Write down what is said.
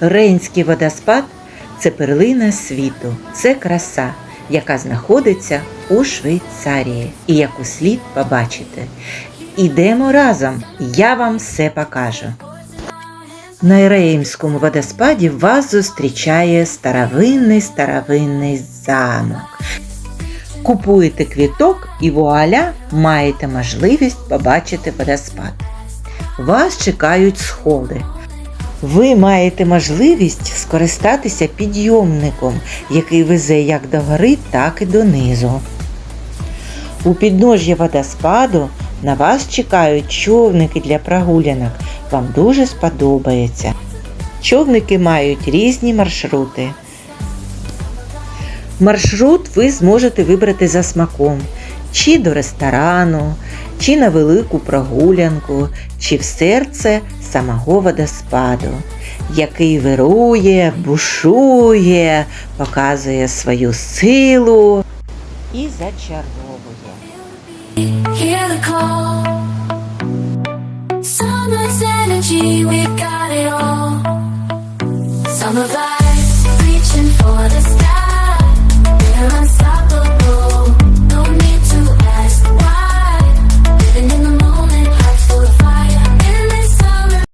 Рейнський водоспад це перлина світу, це краса, яка знаходиться у Швейцарії і яку слід побачити. Ідемо разом, я вам все покажу. На Реймському водоспаді вас зустрічає старовинний старовинний замок. Купуєте квіток і вуаля маєте можливість побачити водоспад. Вас чекають сходи. Ви маєте можливість скористатися підйомником, який везе як до гори, так і донизу. У підножжя водоспаду на вас чекають човники для прогулянок. Вам дуже сподобається. Човники мають різні маршрути. Маршрут ви зможете вибрати за смаком, чи до ресторану, чи на велику прогулянку, чи в серце самого водоспаду, який вирує, бушує, показує свою силу і зачаровує.